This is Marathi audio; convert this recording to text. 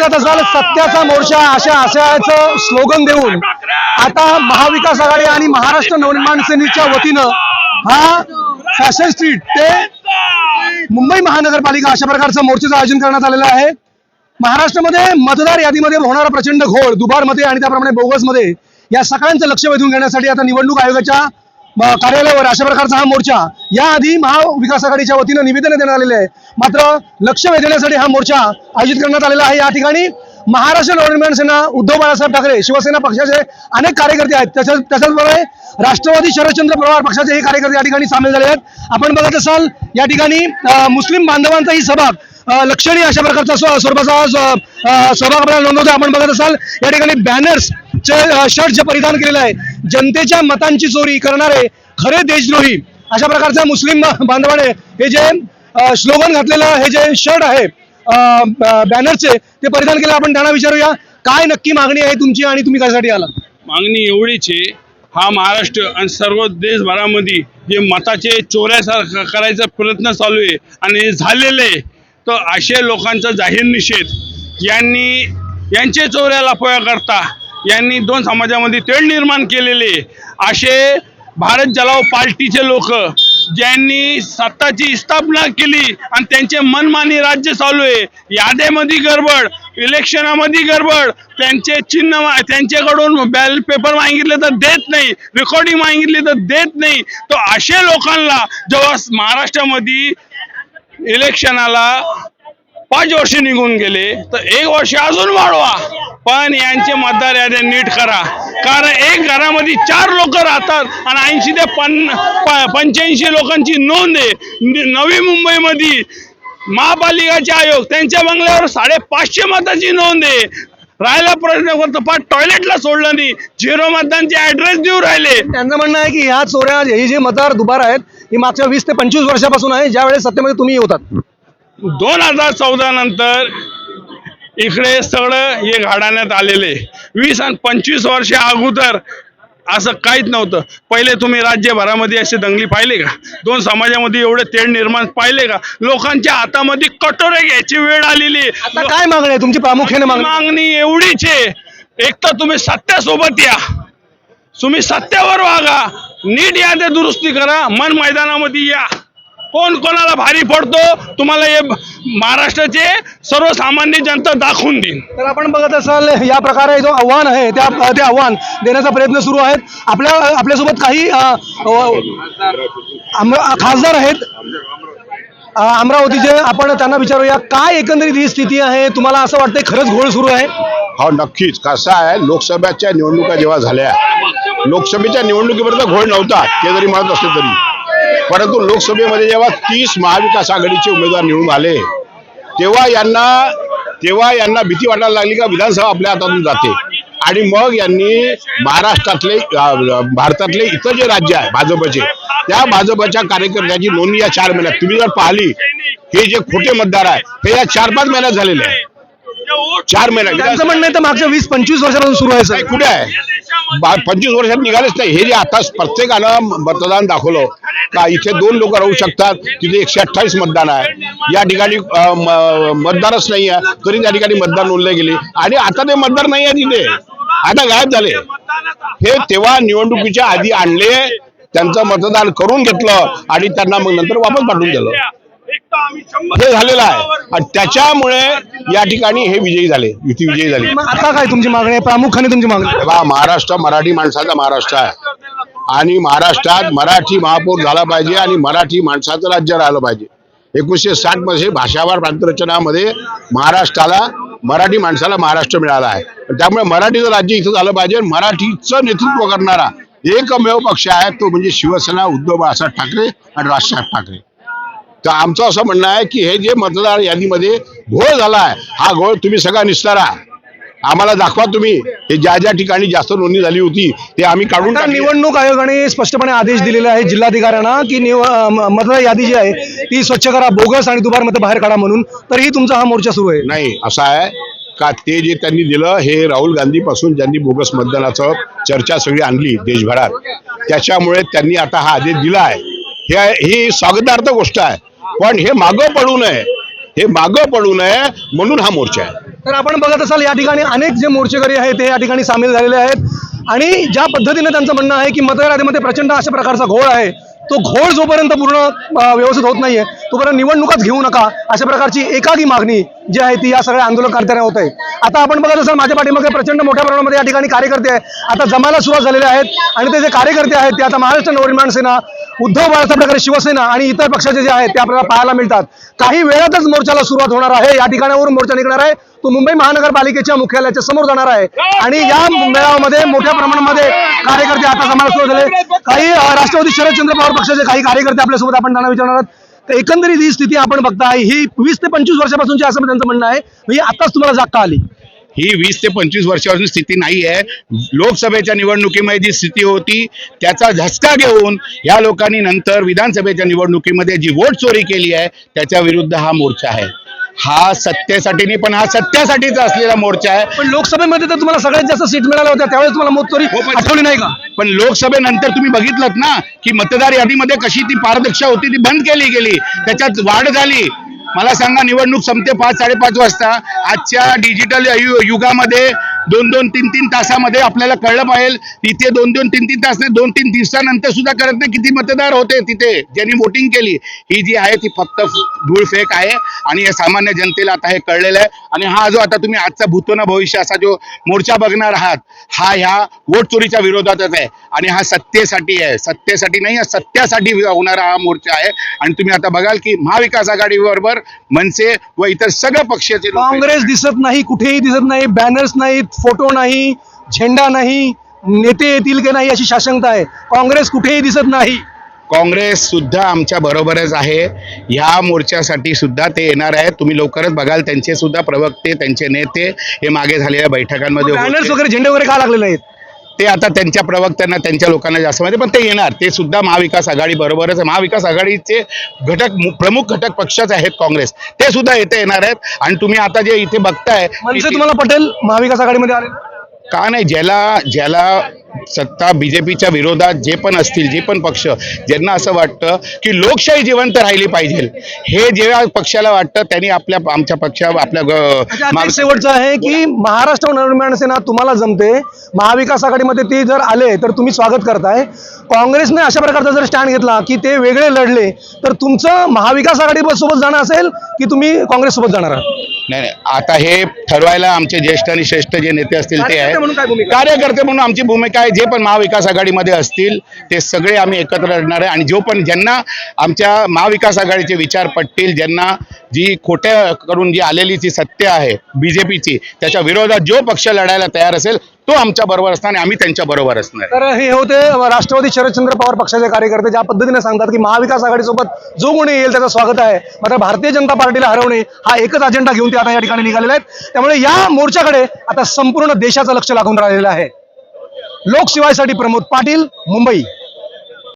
बघत असाल सत्याचा मोर्चा अशा आशयाचं स्लोगन देऊन आता महाविकास आघाडी आणि महाराष्ट्र नवनिर्माण सेनेच्या वतीनं हा फॅशन स्ट्रीट ते मुंबई महानगरपालिका अशा प्रकारचं मोर्चाचं आयोजन करण्यात आलेलं आहे. महाराष्ट्रामध्ये मतदार यादीमध्ये होणारा प्रचंड घोळ दुबारमध्ये आणि त्याप्रमाणे बोगसमध्ये या सगळ्यांचं लक्ष वेधून घेण्यासाठी आता निवडणूक आयोगाच्या कार्यालयावर अशा प्रकारचा हा मोर्चा. याआधी महाविकास आघाडीच्या वतीनं निवेदन देण्यात आलेले आहे. मात्र लक्ष वेधण्यासाठी हा मोर्चा आयोजित करण्यात आलेला आहे. या ठिकाणी महाराष्ट्र नवनिर्माण सेना उद्धव बाळासाहेब ठाकरे शिवसेना पक्षाचे अनेक कार्यकर्ते आहेत. त्याच्या राष्ट्रवादी शरदचंद्र पवार पक्षाचे हे कार्यकर्ते या ठिकाणी सामील झाले आहेत. आपण बघत असाल या ठिकाणी मुस्लिम बांधवांचाही सभाग अ, लक्षणीय अशा प्रकारचा स्वरूपाचा स- सहभाग आपल्याला नोंदवतो आपण बघत असाल या ठिकाणी बॅनर्स शर्ट जे परिधान केलेलं आहे जनतेच्या मतांची चोरी करणारे खरे देशद्रोही अशा प्रकारच्या मुस्लिम बांधवाने हे जे स्लोगन घातलेलं हे जे शर्ट आहे बॅनरचे ते परिधान केलं आपण त्यांना विचारूया. काय नक्की मागणी आहे तुमची आणि तुम्ही कशासाठी आला मागणी एवढीच आहे हा महाराष्ट्र आणि सर्व देशभरामध्ये जे मताचे चोऱ्यासारखा करायचा प्रयत्न चालू आहे आणि झालेले तर असे लोकांचा जाहीर निषेध यांनी यांचे चोऱ्याला पोया करता यांनी दोन समाजामध्ये तेढ निर्माण केलेले असे भारत जलाव पार्टीचे लोक ज्यांनी सत्ताची स्थापना केली आणि त्यांचे मनमानी राज्य चालू आहे. याद्यामध्ये गडबड इलेक्शनामध्ये गडबड त्यांचे चिन्ह त्यांच्याकडून बॅलेट पेपर मागितले तर देत नाही रेकॉर्डिंग मागितली तर देत नाही. तो असे लोकांना जेव्हा महाराष्ट्रामध्ये इलेक्शनाला पाच वर्ष निघून गेले तर एक वर्ष अजून वाढवा. पण यांचे मतदार याद्या नीट करा. कारण एक घरामध्ये चार लोक राहतात आणि ऐंशी ते पन्ना पंच्याऐंशी लोकांची नोंद आहे. नवी मुंबईमध्ये महापालिकाचे आयोग त्यांच्या बंगल्यावर साडेपाचशे मताची नोंद आहे. राहायला प्रश्न करतो पाच टॉयलेटला सोडलं नाही. झिरो मतदानचे ऍड्रेस देऊ राहिले. त्यांचं म्हणणं आहे की ह्या चोऱ्या हे जे मतदार दुबार आहेत ही मागच्या वीस ते पंचवीस वर्षापासून आहे ज्यावेळेस सत्तेमध्ये तुम्ही होतात. दोन हजार चौदा नंतर इकडे सगळं हे घाडण्यात आलेले. वीस आणि पंचवीस वर्ष अगोदर असं काहीच नव्हतं. पहिले तुम्ही राज्यभरामध्ये असे दंगली पाहिले का? दोन समाजामध्ये एवढे तेढ निर्माण पाहिले का? लोकांच्या हातामध्ये कटोरे घ्यायची वेळ आलेली. काय मागणी आहे? तुमची प्रामुख्याने मागणी. एवढीच आहे. एक तर तुम्ही सत्यासोबत या. तुम्ही सत्यावर वागा. नीट याद्या दुरुस्ती करा. मन मैदानामध्ये या. कोण कोणाला भारी पडतो तुम्हाला हे महाराष्ट्राचे सर्वसामान्य जनता दाखवून देईन. तर आपण बघत असाल या प्रकारे जो आव्हान आहे त्या ते आव्हान देण्याचा प्रयत्न सुरू आहेत. आपल्या आपल्यासोबत काही खासदार आहेत. अमरावतीचे आपण त्यांना विचारूया काय एकंदरीत ही स्थिती आहे? तुम्हाला असं वाटतंय खरंच घोळ सुरू आहे? हो नक्कीच. कसं आहे लोकसभेच्या निवडणुका जेव्हा झाल्या लोकसभेच्या निवडणुकीपर्यंत घोळ नव्हता. ते जरी म्हणत असले तरी. परंतु लोकसभेमध्ये जेव्हा तीस महाविकास आघाडीचे उमेदवार निवडून आले तेव्हा यांना तेव्हा यांना भीती वाटायला लागली का विधानसभा आपल्या हातातून जाते? आणि मग यांनी महाराष्ट्रातले भारतातले इतर जे राज्य आहे भाजपचे त्या भाजपच्या कार्यकर्त्याची नोंदणी या चार महिन्यात. तुम्ही जर पाहिली हे जे खोटे मतदार आहे हे या चार पाच महिन्यात झालेले आहे. चार महिन्यात त्यांचं म्हणणं आहे तर मागच्या वीस पंचवीस वर्षापासून सुरू आहे सर. कुठे आहे? बा- पंचवीस वर्षात निघालेच नाही. हे जे आता प्रत्येकानं मतदान दाखवलं का इथे दोन लोक राहू शकतात तिथे एकशे अठ्ठावीस मतदान आहे. या ठिकाणी अं, म- मतदारच नाही आहे. तरी त्या ठिकाणी मतदान नोंदले गेले. आणि आता ते मतदार नाही आहे तिथे. आता गायब झाले. हे तेव्हा निवडणुकीच्या आधी आणले त्यांचं मतदान करून घेतलं आणि त्यांना मग नंतर वापस पाठवून दिलं. हे झालेलं आहे. आणि त्याच्यामुळे या ठिकाणी हे विजयी झाले. युती विजयी झाली. मग आता काय तुमची मागणी आहे? प्रामुख्याने तुमची मागणी? तेव्हा महाराष्ट्र मराठी माणसाचा महाराष्ट्र आहे. आणि महाराष्ट्रात मराठी महापौर झाला पाहिजे आणि मराठी माणसाचं राज्य राहिलं पाहिजे. एकोणीसशे साठमध्ये भाषावार प्रांतरचनामध्ये महाराष्ट्राला मराठी माणसाला महाराष्ट्र मिळाला आहे. त्यामुळे मराठीचं राज्य इथं झालं पाहिजे आणि मराठीचं नेतृत्व करणारा एकमेव पक्ष आहे तो म्हणजे शिवसेना उद्धव बाळासाहेब ठाकरे आणि राजसाहेब ठाकरे. तर आमचं असं म्हणणं आहे की हे जे मतदार यादीमध्ये घोळ झाला आहे हा घोळ तुम्ही सगळा निस्तारा आम्हाला दाखवा तुम्ही हे ज्या ज्या ठिकाणी जास्त नोंदणी झाली होती ते आम्ही काढून. निवडणूक आयोगाने स्पष्टपणे आदेश दिलेले आहे जिल्हाधिकाऱ्यांना की निव मतदार यादी जी आहे ती स्वच्छ करा बोगस आणि दुबार मत बाहेर काढा म्हणून तरीही तुमचा हा मोर्चा सुरू आहे. नाही असं आहे का ते जे त्यांनी दिलं हे राहुल गांधी पासून ज्यांनी बोगस मतदानाचं चर्चा सगळी आणली देशभरात त्याच्यामुळे त्यांनी आता हा आदेश दिला आहे. हे ही स्वागतार्थ गोष्ट आहे. पण हे मागं पडू नये. हे मागं पडू नये म्हणून हा मोर्चा आहे. तर आपण बघत असाल या ठिकाणी अनेक जे मोर्चेकरी आहेत ते या ठिकाणी सामील झालेले आहेत. आणि ज्या पद्धतीने त्यांचं म्हणणं आहे की मतदार प्रचंड अशा प्रकारचा घोळ आहे तो घोळ जोपर्यंत पूर्ण व्यवस्थित होत नाहीये तोपर्यंत निवडणुकाच घेऊ नका. अशा प्रकारची एकागी मागणी जी आहे ती या सगळ्या आंदोलनकर्त्यांना होत आहे. आता आपण बघत असाल माझ्या पाठीमागे प्रचंड मोठ्या प्रमाणामध्ये या ठिकाणी कार्यकर्ते आहे आता जमायला सुरुवात झालेले आहेत. आणि ते जे कार्यकर्ते आहेत ते आता महाराष्ट्र नवनिर्माण सेना उद्धव बाळासाहेब ठाकरे शिवसेना आणि इतर पक्षाचे जे आहेत ते आपल्याला पाहायला मिळतात. काही वेळातच मोर्चाला सुरुवात होणार आहे. या ठिकाणावरून मोर्चा निघणार आहे. तो मुंबई महानगरपालिकेच्या मुख्यालयाच्या समोर जाणार आहे. आणि या मेळाव्यामध्ये मोठ्या प्रमाणामध्ये कार्यकर्ते आता जमायला सुरू झाले काही राष्ट्रवादी शरदचंद्र पवार पक्षाचे काही कार्यकर्ते आपल्यासोबत आपण त्यांना विचारणार आहोत. तर एकंदरीत ही स्थिती आपण बघताय. ही वीस ते पंचवीस वर्षापासूनची असं त्यांचं म्हणणं आहे. ही आताच तुम्हाला जागता आली? ही वीस ते पंचवीस वर्षापासून स्थिती नाही आहे. लोकसभेच्या निवडणुकीमध्ये जी स्थिती होती त्याचा झसका घेऊन या लोकांनी नंतर विधानसभेच्या निवडणुकीमध्ये जी वोट चोरी केली आहे त्याच्या विरुद्ध हा मोर्चा आहे. हा सत्तेसाठी नाही पण हा सत्यासाठीच असलेला मोर्चा आहे. पण लोकसभेमध्ये तर तुम्हाला सगळ्यात जास्त सीट मिळाल्या होत्या त्यावेळेस तुम्हाला मोतचोरी हो, आठवली नाही का? पण लोकसभेनंतर तुम्ही बघितलं ना की मतदार यादीमध्ये कशी ती पारदर्शकता होती ती बंद केली गेली. त्याच्यात वाढ झाली. मला सांगा निवडणूक संपते पाच साडेपाच वाजता. आजच्या डिजिटल युगामध्ये दोन दोन तीन तीन तासामध्ये आपल्याला कळलं पाहिजे. इथे दोन दोन तीन तीन तास नाही दोन तीन दिवसानंतर सुद्धा कळत नाही. किती मतदार होते तिथे? ज्यांनी वोटिंग केली. ही जी आहे ती फक्त धूळफेक आहे. आणि या सामान्य जनतेला आता हे कळलेलं आहे. आणि हा जो आता तुम्ही आजचा भूतोना भविष्य असा जो मोर्चा बघणार आहात हा ह्या वोट चोरीच्या विरोधातच आहे. आणि हा सत्तेसाठी आहे. सत्तेसाठी नाही हा सत्यासाठी होणारा हा मोर्चा आहे. आणि तुम्ही आता बघाल की महाविकास आघाडी बरोबर मनसे व इतर सगळ्या पक्षाचे काँग्रेस दिसत नाही कुठेही दिसत नाही बॅनर्स नाहीत फोटो नाही झेंडा नाही नेते येतील की नाही अशी शाशंकता आहे. काँग्रेस कुठेही दिसत नाही. काँग्रेस सुद्धा आमच्या बरोबरच आहे. ह्या मोर्चासाठी सुद्धा ते येणार आहेत. तुम्ही लवकरच बघाल त्यांचे सुद्धा प्रवक्ते त्यांचे नेते हे मागे झालेल्या बैठकांमध्ये बॅनर्स होते. वगैरे झेंडे वगैरे का लागलेले आहेत? ते आता त्यांच्या प्रवक्त्यांना त्यांच्या लोकांना जास्त माहिती पण ते येणार. ते सुद्धा महाविकास आघाडी बरोबरच आहे. महाविकास आघाडीचे घटक प्रमुख घटक पक्षच आहेत काँग्रेस. ते सुद्धा इथे येणार आहेत. आणि तुम्ही आता जे इथे बघताय तुम्हाला पटेल महाविकास आघाडीमध्ये आले? का नाही ज्याला ज्याला सत्ता बीजेपीच्या विरोधात जे पण असतील जे पण पक्ष ज्यांना असं वाटतं की लोकशाही जिवंत राहिली पाहिजे. हे जेव्हा पक्षाला वाटतं त्यांनी आपल्या आमच्या पक्षा आपल्या शेवटचं आहे की महाराष्ट्र नवनिर्माण सेना तुम्हाला जमते. महाविकास आघाडीमध्ये ते जर आले तर तुम्ही स्वागत करताय. काँग्रेसने अशा प्रकारचा जर स्टँड घेतला की ते वेगळे लढले तर तुमचं महाविकास आघाडी सोबत जाणं असेल की तुम्ही काँग्रेस सोबत जाणार आहात? नाही नाही. आता हे ठरवायला आमचे ज्येष्ठ आणि श्रेष्ठ जे नेते असतील ते कार्यकर्ते म्हणून काय आहे भूमिका? कार्यकर्ते म्हणून आमची भूमिका काय जे पण महाविकास आघाडीमध्ये असतील ते सगळे आम्ही एकत्र लढणार आहे. आणि जो पण ज्यांना आमच्या महाविकास आघाडीचे विचार पटतील ज्यांना जी खोट्या करून जी आलेली जी सत्य आहे बीजेपीची त्याच्या विरोधात जो पक्ष लढायला तयार असेल तो आमच्या बरोबर असणार आणि आम्ही त्यांच्या बरोबर असणार तर हे होते राष्ट्रवादी शरदचंद्र पवार पक्षाचे कार्यकर्ते ज्या पद्धतीने सांगतात की महाविकास आघाडीसोबत जो कोणी येईल त्याचं स्वागत आहे. मात्र भारतीय जनता पार्टीला हरवणे हा एकच अजेंडा घेऊन ते आता या ठिकाणी निघालेले आहेत. त्यामुळे या मोर्चाकडे आता संपूर्ण देशाचं लक्ष लागून राहिलेलं आहे. लोकशिवायसाठी प्रमोद पाटील मुंबई.